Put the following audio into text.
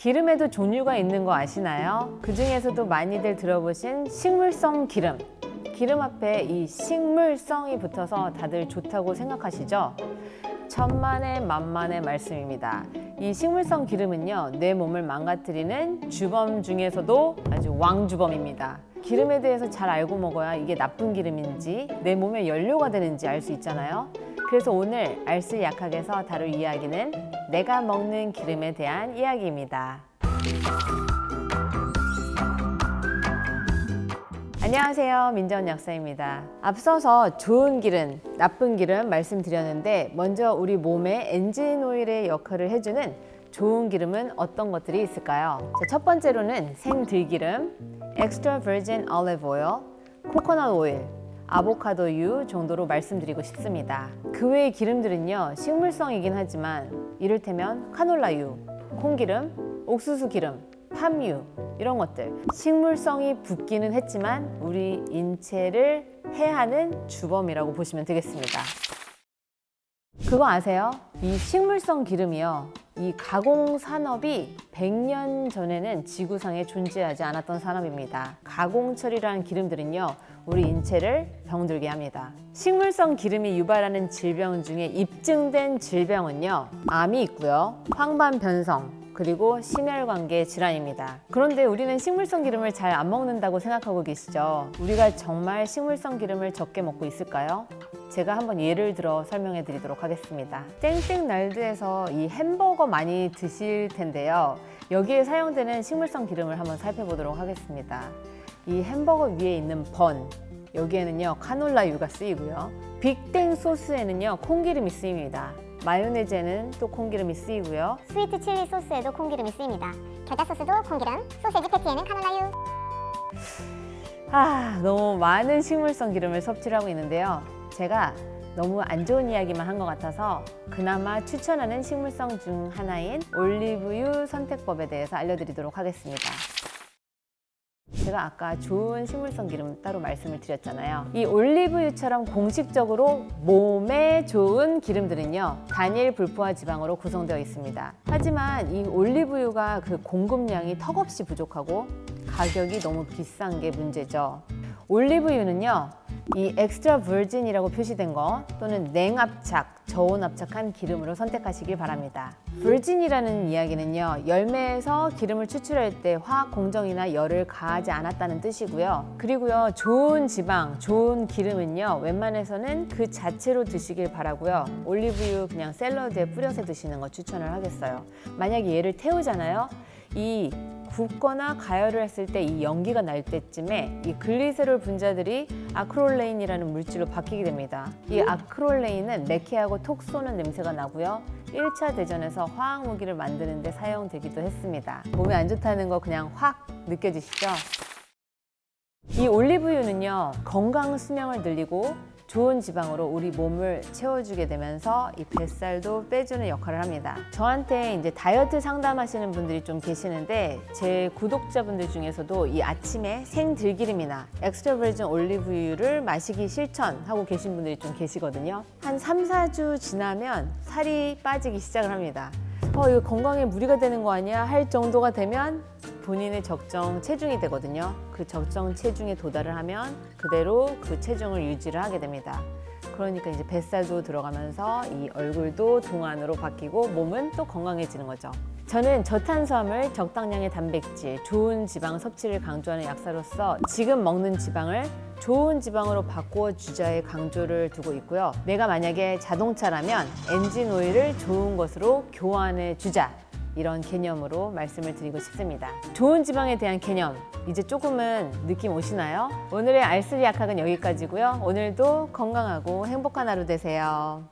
기름에도 종류가 있는 거 아시나요? 그 중에서도 많이들 들어보신 식물성 기름. 기름 앞에 이 식물성이 붙어서 다들 좋다고 생각하시죠? 천만의 만만의 말씀입니다. 이 식물성 기름은요, 내 몸을 망가뜨리는 주범 중에서도 아주 왕주범입니다. 기름에 대해서 잘 알고 먹어야 이게 나쁜 기름인지 내 몸에 연료가 되는지 알 수 있잖아요. 그래서 오늘 알쓸 약학에서 다룰 이야기는 내가 먹는 기름에 대한 이야기입니다. 안녕하세요. 민정 약사입니다. 앞서서 좋은 기름, 나쁜 기름 말씀드렸는데 먼저 우리 몸의 엔진 오일의 역할을 해주는 좋은 기름은 어떤 것들이 있을까요? 자, 첫 번째로는 생들기름, extra virgin 코코넛 오일, 아보카도유 정도로 말씀드리고 싶습니다. 그 외의 기름들은요, 식물성이긴 하지만 이를테면 카놀라유, 콩기름, 옥수수 기름, 팜유 이런 것들 식물성이 붙기는 했지만 우리 인체를 해하는 주범이라고 보시면 되겠습니다. 그거 아세요? 이 식물성 기름이요. 이 가공 산업이 100년 전에는 지구상에 존재하지 않았던 산업입니다. 가공 처리라는 기름들은요. 우리 인체를 병들게 합니다. 식물성 기름이 유발하는 질병 중에 입증된 질병은요. 암이 있고요. 황반변성, 그리고 심혈관계 질환입니다. 그런데 우리는 식물성 기름을 잘 안 먹는다고 생각하고 계시죠? 우리가 정말 식물성 기름을 적게 먹고 있을까요? 제가 한번 예를 들어 설명해 드리도록 하겠습니다. 땡땡날드에서 이 햄버거 많이 드실 텐데요. 여기에 사용되는 식물성 기름을 한번 살펴보도록 하겠습니다. 이 햄버거 위에 있는 번, 여기에는요 카놀라유가 쓰이고요. 빅땡 소스에는요 콩기름이 쓰입니다. 마요네즈에는 또 콩기름이 쓰이고요. 스위트 칠리 소스에도 콩기름이 쓰입니다. 겨자 소스도 콩기름, 소세지 패티에는 카놀라유. 아, 너무 많은 식물성 기름을 섭취를 하고 있는데요. 제가 너무 안 좋은 이야기만 한 것 같아서 그나마 추천하는 식물성 중 하나인 올리브유 선택법에 대해서 알려드리도록 하겠습니다. 제가 아까 좋은 식물성 기름 따로 말씀을 드렸잖아요. 이 올리브유처럼 공식적으로 몸에 좋은 기름들은요, 단일 불포화 지방으로 구성되어 있습니다. 하지만 이 올리브유가 그 공급량이 턱없이 부족하고 가격이 너무 비싼 게 문제죠. 올리브유는요, 이 엑스트라 버진이라고 표시된 거 또는 냉압착, 저온 압착한 기름으로 선택하시길 바랍니다. 버진이라는 이야기는요, 열매에서 기름을 추출할 때 화학 공정이나 열을 가하지 않았다는 뜻이고요. 그리고요, 좋은 지방, 좋은 기름은요, 웬만해서는 그 자체로 드시길 바라고요. 올리브유 그냥 샐러드에 뿌려서 드시는 거 추천을 하겠어요. 만약에 얘를 태우잖아요. 이 굽거나 가열을 했을 때 이 연기가 날 때쯤에 이 글리세롤 분자들이 아크롤레인이라는 물질로 바뀌게 됩니다. 이 아크롤레인은 매캐하고 톡 쏘는 냄새가 나고요. 1차 대전에서 화학 무기를 만드는 데 사용되기도 했습니다. 몸에 안 좋다는 거 그냥 확 느껴지시죠? 이 올리브유는요 건강 수명을 늘리고 좋은 지방으로 우리 몸을 채워주게 되면서 이 뱃살도 빼주는 역할을 합니다. 저한테 이제 다이어트 상담하시는 분들이 좀 계시는데 제 구독자분들 중에서도 이 아침에 생들기름이나 엑스트라 버진 올리브유를 마시기 실천하고 계신 분들이 좀 계시거든요. 한 3, 4주 지나면 살이 빠지기 시작을 합니다. 어, 이거 건강에 무리가 되는 거 아니야? 할 정도가 되면 본인의 적정 체중이 되거든요. 그 적정 체중에 도달을 하면 그대로 그 체중을 유지를 하게 됩니다. 그러니까 이제 뱃살도 들어가면서 이 얼굴도 동안으로 바뀌고 몸은 또 건강해지는 거죠. 저는 저탄수화물, 적당량의 단백질, 좋은 지방 섭취를 강조하는 약사로서 지금 먹는 지방을 좋은 지방으로 바꾸어 주자의 강조를 두고 있고요. 내가 만약에 자동차라면 엔진 오일을 좋은 것으로 교환해 주자. 이런 개념으로 말씀을 드리고 싶습니다. 좋은 지방에 대한 개념, 이제 조금은 느낌 오시나요? 오늘의 알쓸 약학은 여기까지고요. 오늘도 건강하고 행복한 하루 되세요.